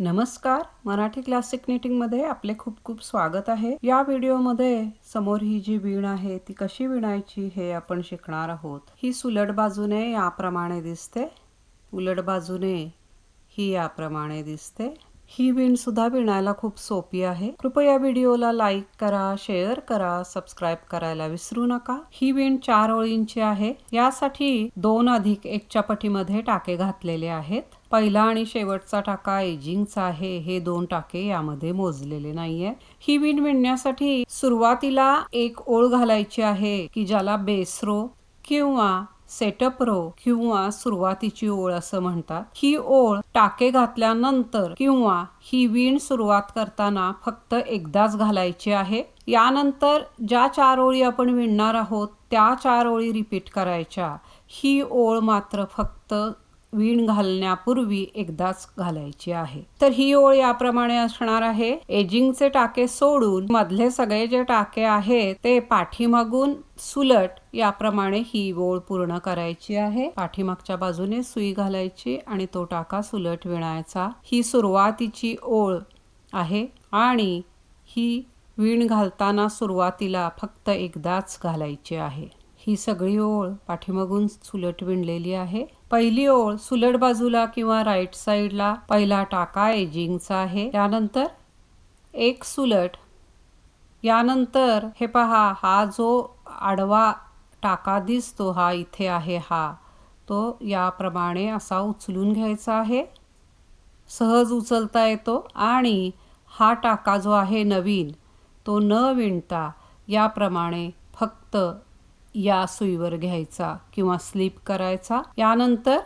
नमस्कार. मराठी क्लासिकमध्ये आपले खूप खूप स्वागत आहे. या व्हिडिओमध्ये समोर ही जी वीण आहे ती कशी विणायची हे आपण शिकणार आहोत. ही सुलट बाजूने याप्रमाणे दिसते. उलट बाजूने ही याप्रमाणे दिसते. ही विण सुद्धा विणायला खूप सोपी आहे. कृपया व्हिडिओला लाईक करा शेअर करा सबस्क्राईब करायला विसरू नका. ही विण चार ओळींची आहे. यासाठी दोन अधिक एकच्या पटीमध्ये टाके घातलेले आहेत. पहिला आणि शेवटचा टाका एजिंगचा आहे. हे दोन टाके यामध्ये मोजलेले नाहीये. ही विण विणण्यासाठी सुरुवातीला एक ओळ घालायची आहे की ज्याला बेसरो किंवा सेटअप रो किंवा सुरुवातीची ओळ असं म्हणतात. ही ओळ टाके घातल्यानंतर किंवा ही वीण सुरुवात करताना फक्त एकदाच घालायची आहे. यानंतर ज्या चार ओळी आपण विणणार आहोत त्या चार ओळी रिपीट करायच्या. ही ओळ मात्र फक्त वीण घालण्यापूर्वी एकदाच घालायची आहे. तर ही ओळ याप्रमाणे असणार आहे. एजिंगचे टाके सोडून मधले सगळे जे टाके आहेत ते पाठीमागून सुलट याप्रमाणे ही ओळ पूर्ण करायची आहे. पाठीमागच्या बाजूने सुई घालायची आणि तो टाका सुलट विणायचा. ही सुरुवातीची ओळ आहे आणि ही वीण घालताना सुरुवातीला फक्त एकदाच घालायची आहे. ही सगळी ओळ पाठीमागून सुलट विणलेली आहे. पहिली ओळ सुलट बाजूला किंवा राईट साईडला पहिला टाका एजिंगचा आहे. त्यानंतर एक सुलट. यानंतर हे पहा हा जो आडवा टाका दिसतो हा इथे आहे हा. तो याप्रमाणे असा उचलून घ्यायचा आहे. सहज उचलता येतो आणि हा टाका जो आहे नवीन तो न विणता याप्रमाणे फक्त या सुईवर घ्यायचा किंवा स्लीप करायचा. यानंतर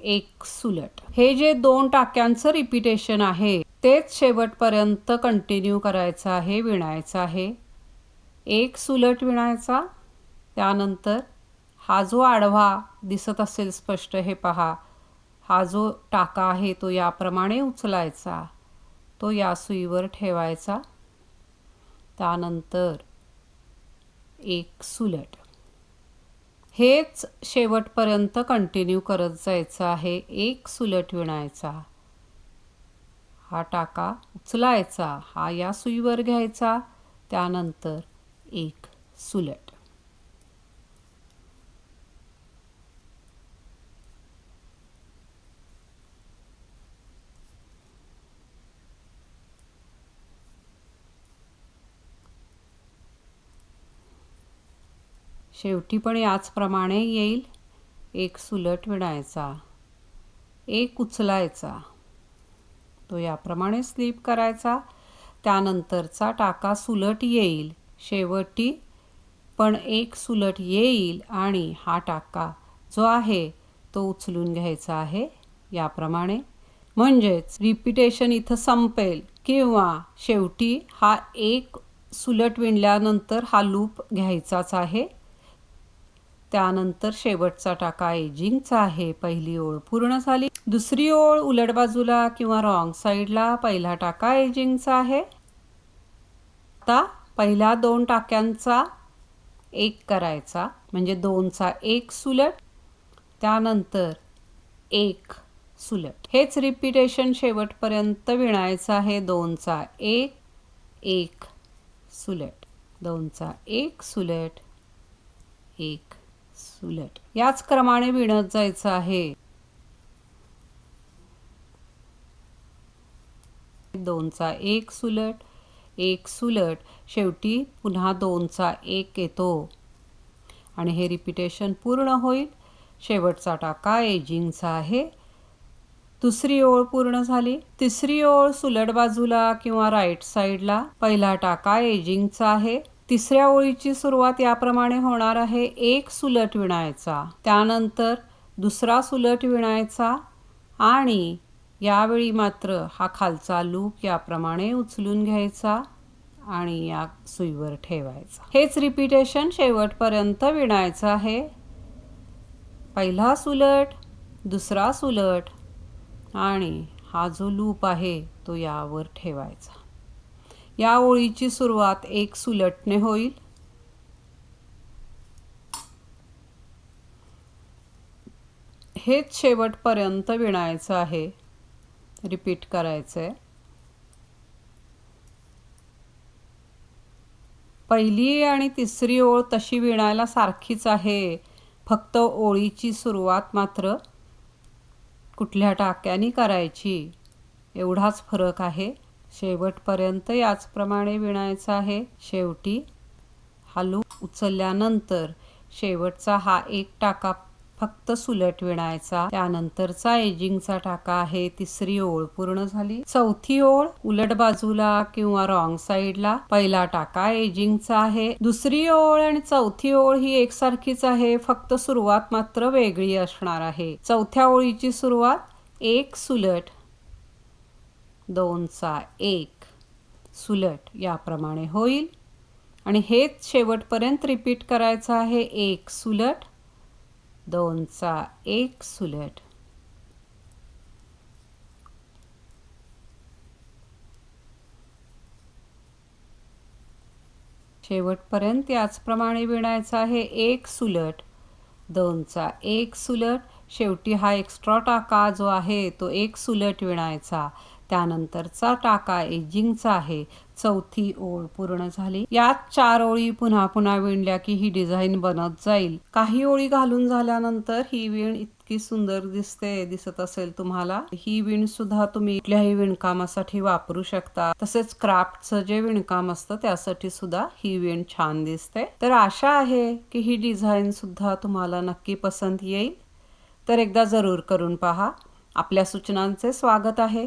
एक सुलट. हे जे दोन टाक्यांचं रिपिटेशन आहे तेच शेवटपर्यंत कंटिन्यू करायचं आहे विणायचं आहे. एक सुलट विणायचा त्यानंतर हा जो आडवा दिसत असेल स्पष्ट हे पहा. हा जो टाका आहे तो याप्रमाणे उचलायचा. तो या सुईवर ठेवायचा. त्यानंतर एक सुलट. हेच शेवटपर्यंत कंटिन्यू करत जायचं आहे एक सुलट विणायचा. हा टाका उचलायचा हा या सुईवर घ्यायचा त्यानंतर एक सुलट. शेवटी पण याचप्रमाणे येईल. एक सुलट विणायचा. एक उचलायचा. तो याप्रमाणे स्लीप करायचा. त्यानंतरचा टाका सुलट येईल. शेवटी पण एक सुलट येईल आणि हा टाका जो आहे तो उचलून घ्यायचा आहे. याप्रमाणे. म्हणजेच रिपिटेशन इथं संपेल किंवा शेवटी हा एक सुलट विणल्यानंतर हा लूप घ्यायचाच आहे. त्यानंतर शेवटचा टाका एजिंगचा आहे. पहिली ओळ पूर्ण झाली. दुसरी ओळ उलट बाजूला किंवा रॉंग साईडला पहिला टाका एजिंगचा आहे. आता पहिल्या दोन टाक्यांचा एक करायचा. म्हणजे दोनचा एक सुलट. त्यानंतर एक सुलट. हेच रिपिटेशन शेवटपर्यंत विणायचं आहे. दोनचा एक एक सुलट. दोनचा एक सुलट एक सुलट. याच क्रमाने विणत जायचं आहे. दोनचा एक सुलट एक सुलट. शेवटी पुन्हा दोनचा एक येतो. आणि हे रिपिटेशन पूर्ण होईल. शेवटचा टाका एजिंगचा आहे. दुसरी ओळ पूर्ण झाली. तिसरी ओळ सुलट बाजूला किंवा राईट साईडला पहिला टाका एजिंगचा आहे. तिसऱ्या ओळीची सुरुवात याप्रमाणे होणार आहे एक सुलट विणायचा त्यानंतर दुसरा सुलट विणायचा आणि यावेळी मात्र हा खालचा लूप याप्रमाणे उचलून घ्यायचा आणि या सुईवर ठेवायचा. हेच रिपिटेशन शेवटपर्यंत विणायचं आहे. पहिला सुलट दुसरा सुलट आणि हा जो लूप आहे तो यावर ठेवायचा. या ओळीची सुरुवात एक सुलटने होईल. हेच शेवटपर्यंत विणायचं आहे. रिपीट करायचं आहे पहिली आणि तिसरी ओळ तशी विणायला सारखीच आहे. फक्त ओळीची सुरुवात मात्र कुठल्या टाक्याने करायची? एवढाच फरक आहे. शेवटपर्यंत याचप्रमाणे विणायचं आहे. शेवटी हालू उचलल्यानंतर शेवटचा हा एक टाका फक्त सुलट विणायचा. त्यानंतरचा एजिंगचा टाका आहे. तिसरी ओळ पूर्ण झाली. चौथी ओळ उलट बाजूला किंवा रॉंग साईडला. पहिला टाका एजिंगचा आहे. दुसरी ओळ आणि चौथी ओळ ही एकसारखीच आहे. फक्त सुरुवात मात्र वेगळी असणार आहे. चौथ्या ओळीची सुरुवात एक सुलट दोनचा एक. सुलट याप्रमाणे होईल. आणि हेच शेवटपर्यंत रिपीट करायचं आहे. एक सुलट दोनचा एक सुलट. शेवटपर्यंत याचप्रमाणे विणायचं आहे. एक सुलट दोनचा एक सुलट. शेवटी हा एक्स्ट्रा टाका जो आहे तो एक सुलट विणायचा. त्यानंतरचा टाका एजिंगचा आहे. चौथी ओळ पूर्ण झाली. यात चार ओळी पुन्हा पुन्हा विणल्या की ही डिझाईन बनत जाईल. काही ओळी घालून झाल्यानंतर ही विण इतकी सुंदर दिसते दिसत असेल तुम्हाला. ही विण सुद्धा तुम्ही कुठल्याही विणकामासाठी वापरू शकता. तसेच क्राफ्टचं जे विणकाम असतं त्यासाठी सुद्धा ही विण छान दिसते. तर आशा आहे की ही डिझाईन सुद्धा तुम्हाला नक्की पसंत येईल. तर एकदा जरूर करून पहा. आपल्या सूचनांचे स्वागत आहे.